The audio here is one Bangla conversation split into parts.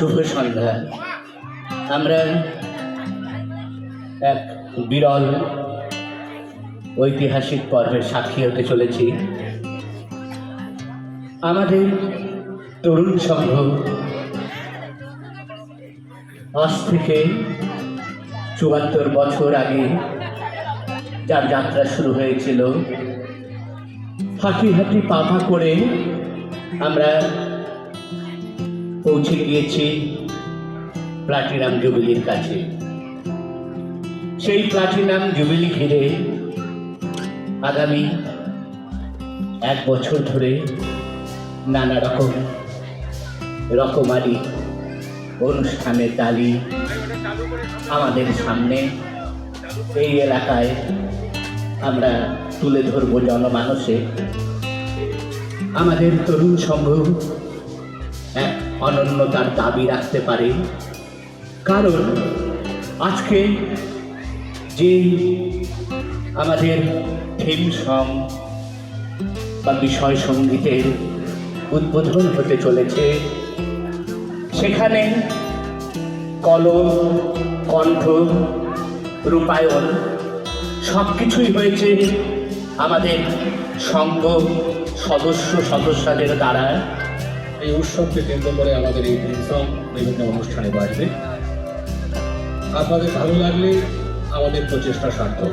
শুভ সন্ধ্যা। আমরা এক বিরল ঐতিহাসিক পর্বের সাক্ষী হতে চলেছি। আমাদের তরুণ সংঘ আজ থেকে চুয়াত্তর বছর আগে যার যাত্রা শুরু হয়েছিল। হাঁটি হাঁটি পাপা করে আমরা পৌঁছে গিয়েছি প্লাটিনাম জুবিলির কাছে। সেই প্লাটিনাম জুবিলি ঘিরে আগামী এক বছর ধরে নানা রকম রকমারি অনুষ্ঠানের তালি আমাদের সামনে। এই এলাকায় আমরা তুলে ধরবো জনমানসে। আমাদের তরুণ সংঘ এক অনন্যতার দাবি রাখতে পারে। কারণ আজকে যে আমাদের থিম সং বা বিষয় সঙ্গীতের উদ্বোধন হতে চলেছে, সেখানে কলম, কণ্ঠ, রূপায়ণ সব কিছুই হয়েছে আমাদের সংঘ সদস্য সদস্যদের দ্বারা। এই উৎসবকে কেন্দ্র করে আমাদের এই উৎসব বিভিন্ন অনুষ্ঠানে বাড়বে আপনাদের ভালো লাগলে আমাদের প্রচেষ্টা সার্থক।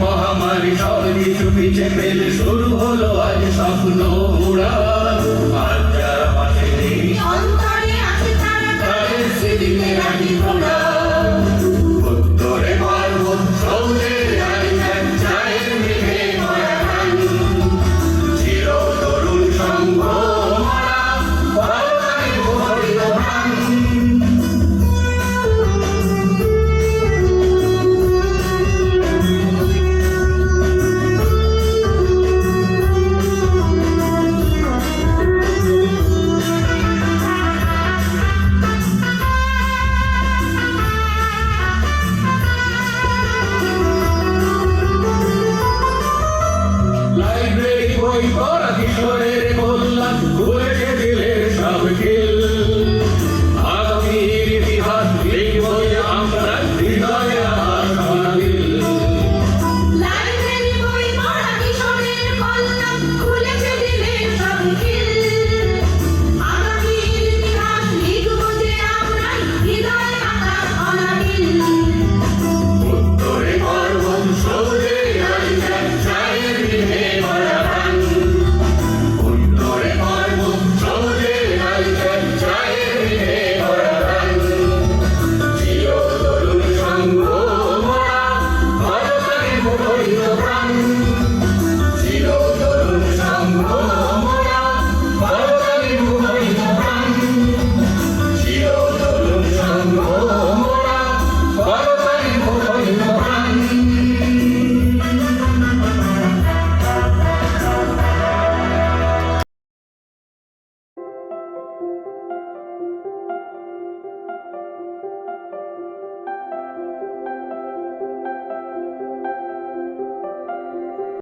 মহামারী সব কিছু পিছে পেলে শুরু হলো আজ স্বপ্ন উড়া